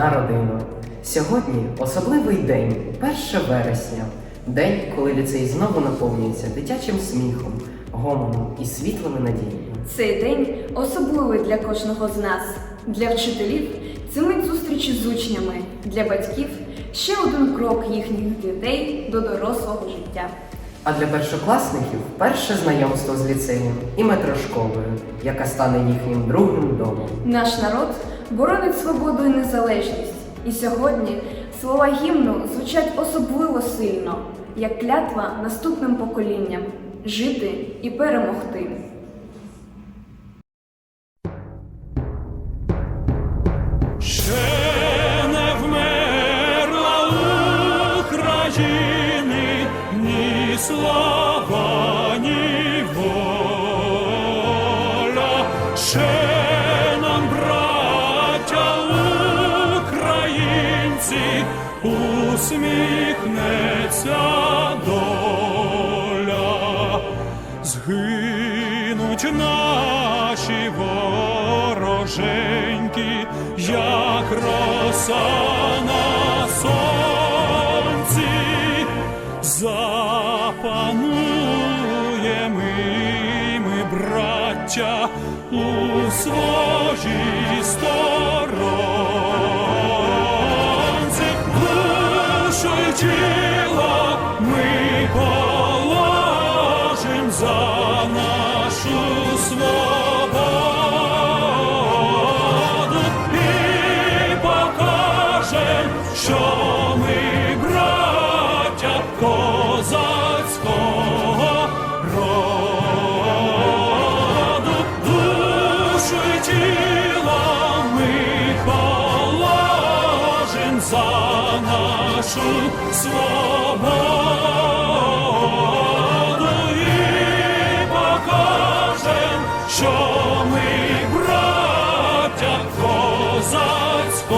Шкільна родина. Сьогодні особливий день, 1 вересня, день, коли ліцей знову наповнюється дитячим сміхом, гомоном і світлими надіями. Цей день особливий для кожного з нас. Для вчителів це мить зустрічі з учнями, для батьків ще один крок їхніх дітей до дорослого життя. А для першокласників перше знайомство з ліцеєм і метрошколою, яка стане їхнім другим домом. Наш народ боронить свободу і незалежність. І сьогодні слова гімну звучать особливо сильно, як клятва наступним поколінням жити і перемогти. Ще усміхнеться доля. Згинуть наші вороженьки, як роса на сонці, у своїй сторонці, 君 нашу свободу і покажем, що ми браття козацького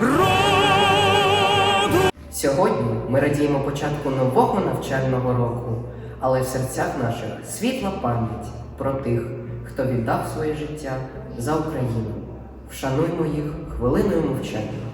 роду. Сьогодні ми радіємо початку нового навчального року, але в серцях наших світла пам'ять про тих, хто віддав своє життя за Україну. Вшануймо їх хвилиною мовчання.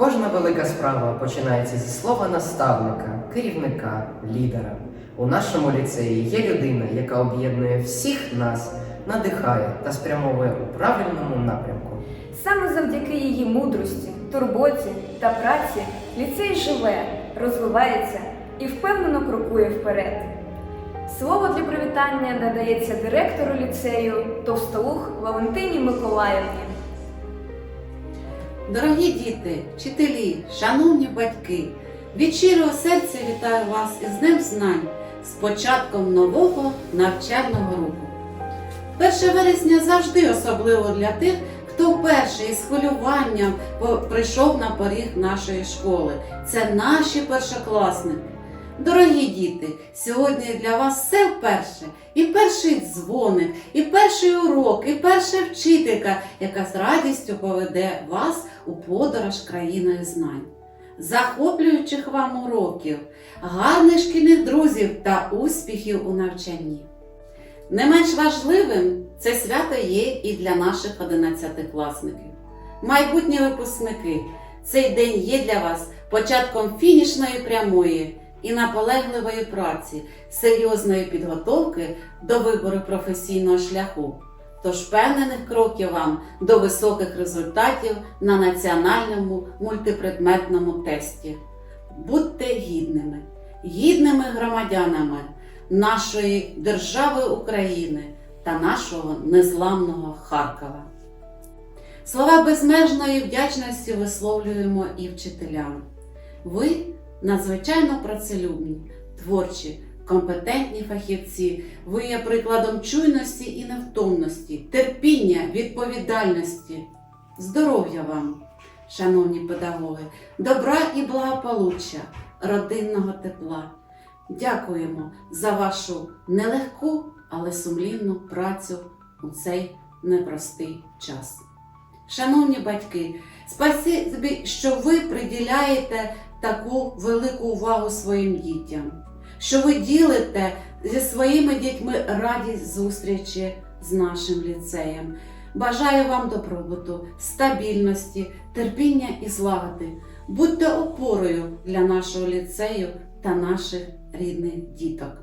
Кожна велика справа починається зі слова наставника, керівника, лідера. У нашому ліцеї є людина, яка об'єднує всіх нас, надихає та спрямовує у правильному напрямку. Саме завдяки її мудрості, турботі та праці ліцей живе, розвивається і впевнено крокує вперед. Слово для привітання надається директору ліцею Товстолух Валентині Миколаївні. Дорогі діти, вчителі, шановні батьки, від щирого серця вітаю вас із Днем Знань, з початком нового навчального року. 1 вересня завжди особливо для тих, хто вперше із хвилюванням прийшов на поріг нашої школи. Це наші першокласники. Дорогі діти, сьогодні для вас все вперше. І перший дзвоник, і перший урок, і перша вчителька, яка з радістю поведе вас у подорож країною знань. Захоплюючих вам уроків, гарних шкільних друзів та успіхів у навчанні. Не менш важливим це свято є і для наших одинадцятикласників. Майбутні випускники, цей день є для вас початком фінішної прямої і наполегливої праці, серйозної підготовки до вибору професійного шляху. Тож впевнених кроків вам до високих результатів на національному мультипредметному тесті. Будьте гідними, гідними громадянами нашої держави України та нашого незламного Харкова. Слова безмежної вдячності висловлюємо і вчителям. Ви надзвичайно працелюбні, творчі, компетентні фахівці. Ви є прикладом чуйності і невтомності, терпіння, відповідальності. Здоров'я вам, шановні педагоги, добра і благополуччя, родинного тепла. Дякуємо за вашу нелегку, але сумлінну працю у цей непростий час. Шановні батьки, спасибі, що ви приділяєте таку велику увагу своїм дітям, що ви ділите зі своїми дітьми радість зустрічі з нашим ліцеєм. Бажаю вам добробуту, стабільності, терпіння і злагоди. Будьте опорою для нашого ліцею та наших рідних діток.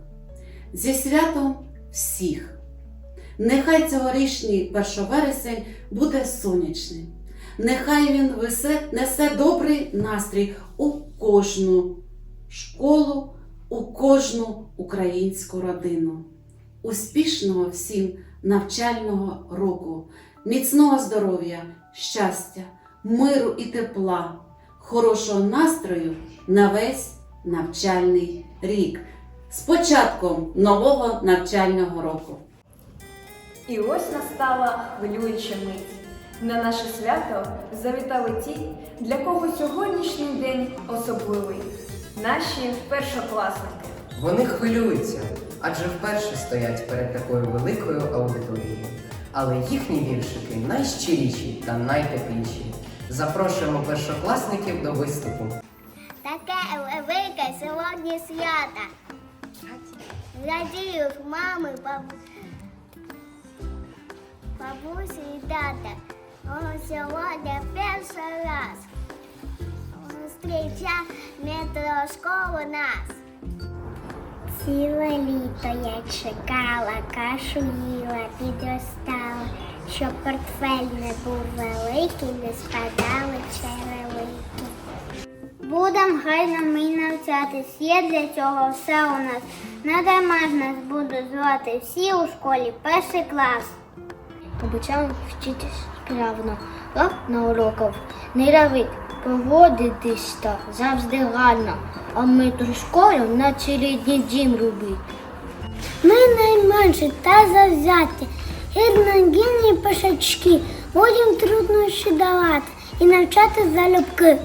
Зі святом всіх! Нехай цьогорічний 1 вересень буде сонячним. Нехай він несе добрий настрій у кожну школу, у кожну українську родину. Успішного всім навчального року, міцного здоров'я, щастя, миру і тепла, хорошого настрою на весь навчальний рік. З початком нового навчального року. І ось настала хвилююча мить. На наше свято завітали ті, для кого сьогоднішній день особливий наші першокласники. Вони хвилюються, адже вперше стоять перед такою великою аудиторією. Але їхні віршики найщиріші та найтепліші. Запрошуємо першокласників до виступу. Таке велике сьогодні свято. Радіють мами, бабу... бабусі і тата. Сьогодні перший раз зустріча метро школу нас. Ціле літо я чекала, кашу їла, підростала, щоб портфель не був великий, не спадали черевики. Будем гайно ми навчатись, є для цього все у нас. Не дарма ж нас будуть звати всі у школі перший клас. Обучаємо вчитись справно, рок на уроках. Не равить, поводитись так завжди гарно, а ми ту школу на цілий день дім робить. Ми найменші та завзяті, гідні пишачки, будемо труднощі давати і навчати залюбки.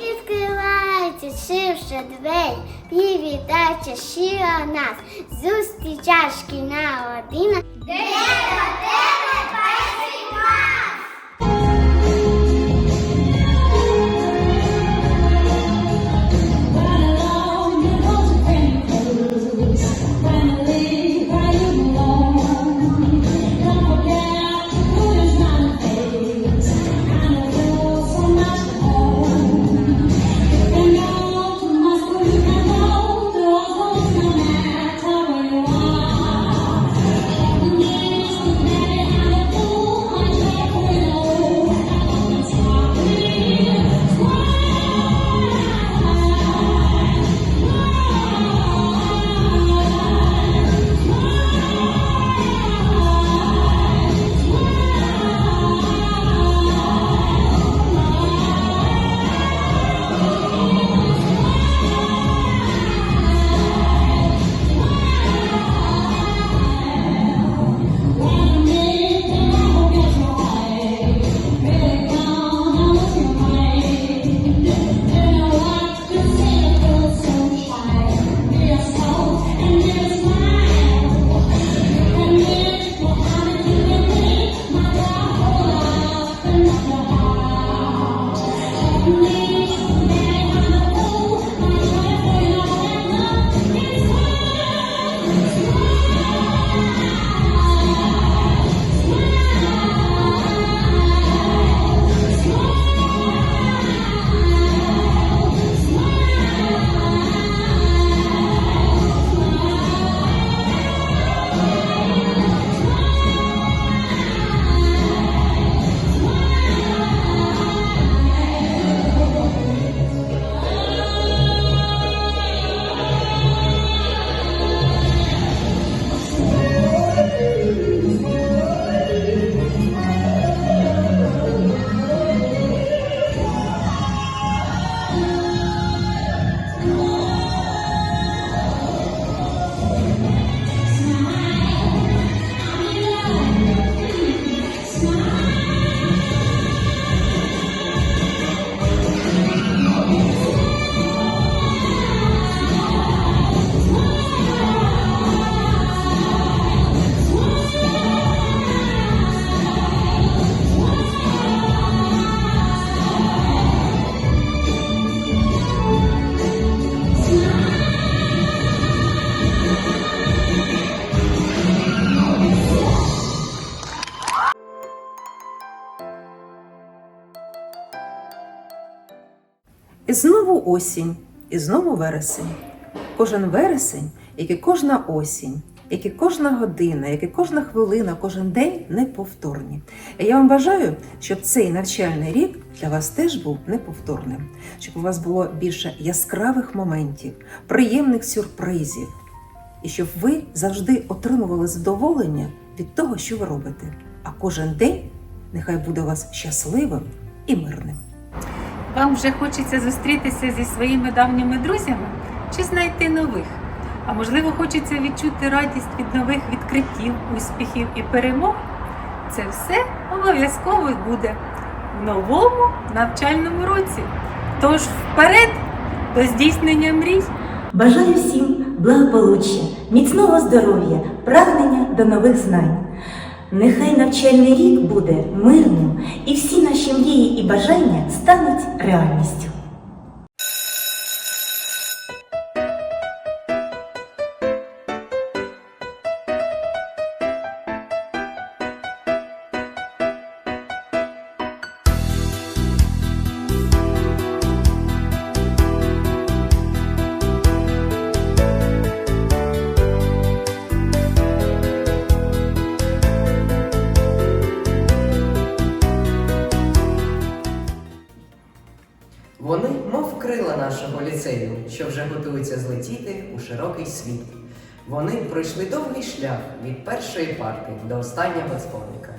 Відкривайте ширше двері, привітайте щиро нас, зустріча шкільна година. Де до І знову осінь, і знову вересень. Кожен вересень, як і кожна осінь, як і кожна година, як і кожна хвилина, кожен день неповторні. І я вам бажаю, щоб цей навчальний рік для вас теж був неповторним, щоб у вас було більше яскравих моментів, приємних сюрпризів, і щоб ви завжди отримували задоволення від того, що ви робите. А кожен день нехай буде у вас щасливим і мирним. Вам вже хочеться зустрітися зі своїми давніми друзями чи знайти нових? А можливо, хочеться відчути радість від нових відкриттів, успіхів і перемог? Це все обов'язково буде в новому навчальному році. Тож вперед до здійснення мрій! Бажаю всім благополуччя, міцного здоров'я, прагнення до нових знань. Нехай навчальний рік буде мирним і всі наші мрії і бажання стануть реальністю. Готуються злетіти у широкий світ. Вони пройшли довгий шлях від першої парти до останнього дзвоника.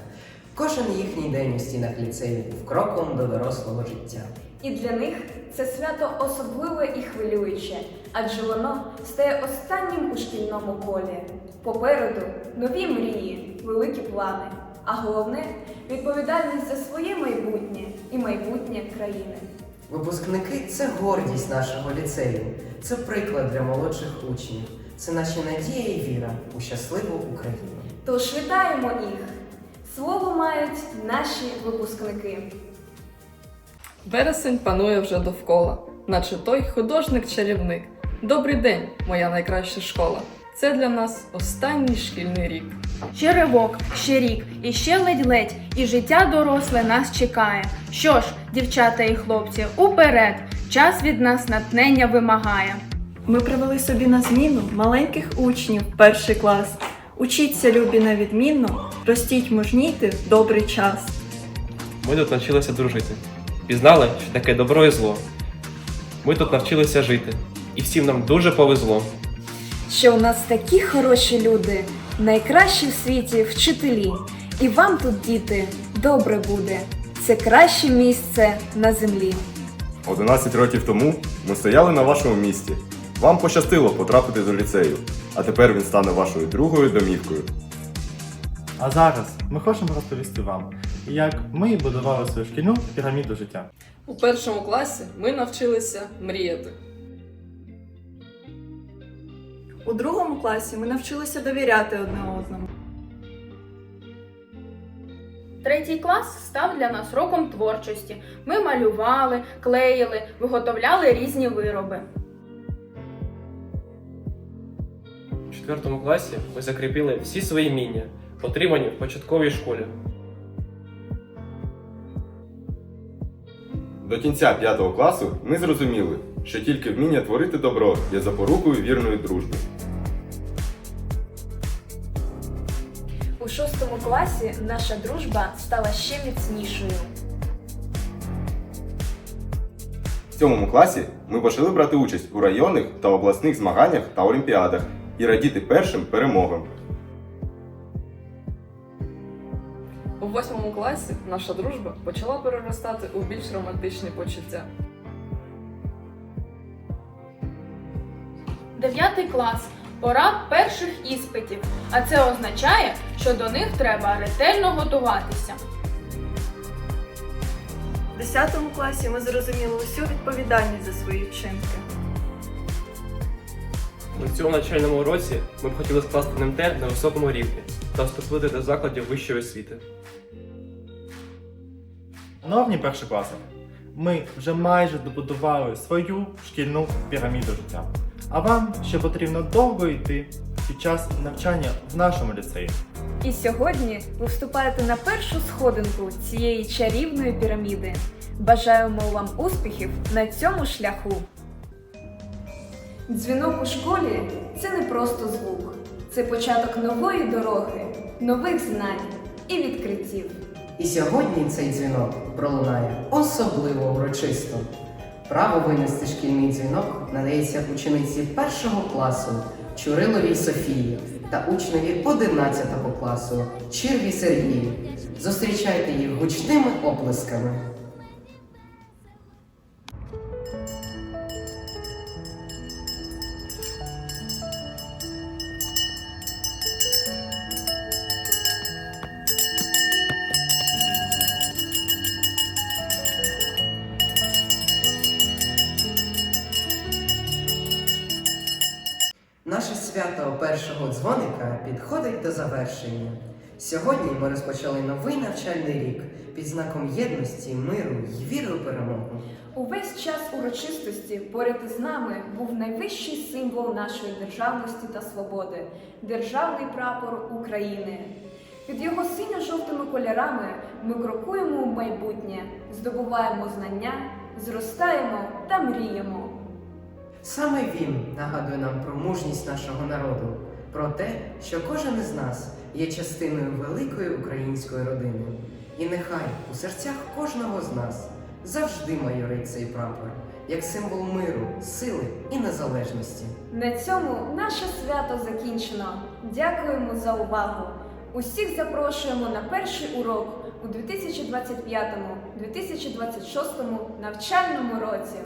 Кожен їхній день у стінах ліцею був кроком до дорослого життя. І для них це свято особливе і хвилююче, адже воно стає останнім у шкільному колі. Попереду нові мрії, великі плани, а головне відповідальність за своє майбутнє і майбутнє країни. Випускники це гордість нашого ліцею, це приклад для молодших учнів, це наші надія і віра у щасливу Україну. Тож вітаємо їх! Слово мають наші випускники. Вересень панує вже довкола, наче той художник-чарівник. Добрий день, моя найкраща школа. Це для нас останній шкільний рік. Ще ривок, ще рік, і ще ледь-ледь, і життя доросле нас чекає. Що ж, дівчата і хлопці, уперед! Час від нас натхнення вимагає. Ми привели собі на зміну маленьких учнів перший клас. Учіться, любі, на відмінно, ростіть мужніти в добрий час. Ми тут навчилися дружити. Пізнали, що таке добро і зло. Ми тут навчилися жити. І всім нам дуже повезло. Що у нас такі хороші люди, найкращі в світі вчителі. І вам тут, діти, добре буде. Це краще місце на землі. 11 років тому ми стояли на вашому місці. Вам пощастило потрапити до ліцею, а тепер він стане вашою другою домівкою. А зараз ми хочемо розповісти вам, як ми будували свою шкільну піраміду життя. У першому класі ми навчилися мріяти. У другому класі ми навчилися довіряти одне одному. Третій клас став для нас роком творчості. Ми малювали, клеїли, виготовляли різні вироби. У четвертому класі ми закріпили всі свої вміння, отримані в початковій школі. До кінця 5 класу ми зрозуміли, що тільки вміння творити добро є запорукою вірної дружби. Класі наша дружба стала ще міцнішою. В сьомому класі ми почали брати участь у районних та обласних змаганнях та олімпіадах і радіти першим перемогам. У восьмому класі наша дружба почала переростати у більш романтичні почуття. Дев'ятий клас. Пора перших іспитів, а це означає, що до них треба ретельно готуватися. В 10 класі ми зрозуміли усю відповідальність за свої вчинки. У цьому навчальному році ми б хотіли скласти НМТ на високому рівні та вступити до закладів вищої освіти. Шановні першокласники, ми вже майже добудували свою шкільну піраміду життя. А вам ще потрібно довго йти під час навчання в нашому ліцеї. І сьогодні ви вступаєте на першу сходинку цієї чарівної піраміди. Бажаємо вам успіхів на цьому шляху. Дзвінок у школі це не просто звук, це початок нової дороги, нових знань і відкриттів. І сьогодні цей дзвінок пролунає особливо урочисто. Право винести шкільний дзвінок надається учениці першого класу Чуриловій Софії та учневі 11 класу Чирві Сергію. Зустрічайте їх гучними оплесками. Свято першого дзвоника підходить до завершення. Сьогодні ми розпочали новий навчальний рік під знаком єдності, миру і віри у перемогу. Увесь час урочистості поряд із нами був найвищий символ нашої державності та свободи державний прапор України. Під його синьо-жовтими кольорами ми крокуємо у майбутнє, здобуваємо знання, зростаємо та мріємо. Саме він нагадує нам про мужність нашого народу, про те, що кожен із нас є частиною великої української родини. І нехай у серцях кожного з нас завжди майорить цей прапор, як символ миру, сили і незалежності. На цьому наше свято закінчено. Дякуємо за увагу. Усіх запрошуємо на перший урок у 2025-2026 навчальному році.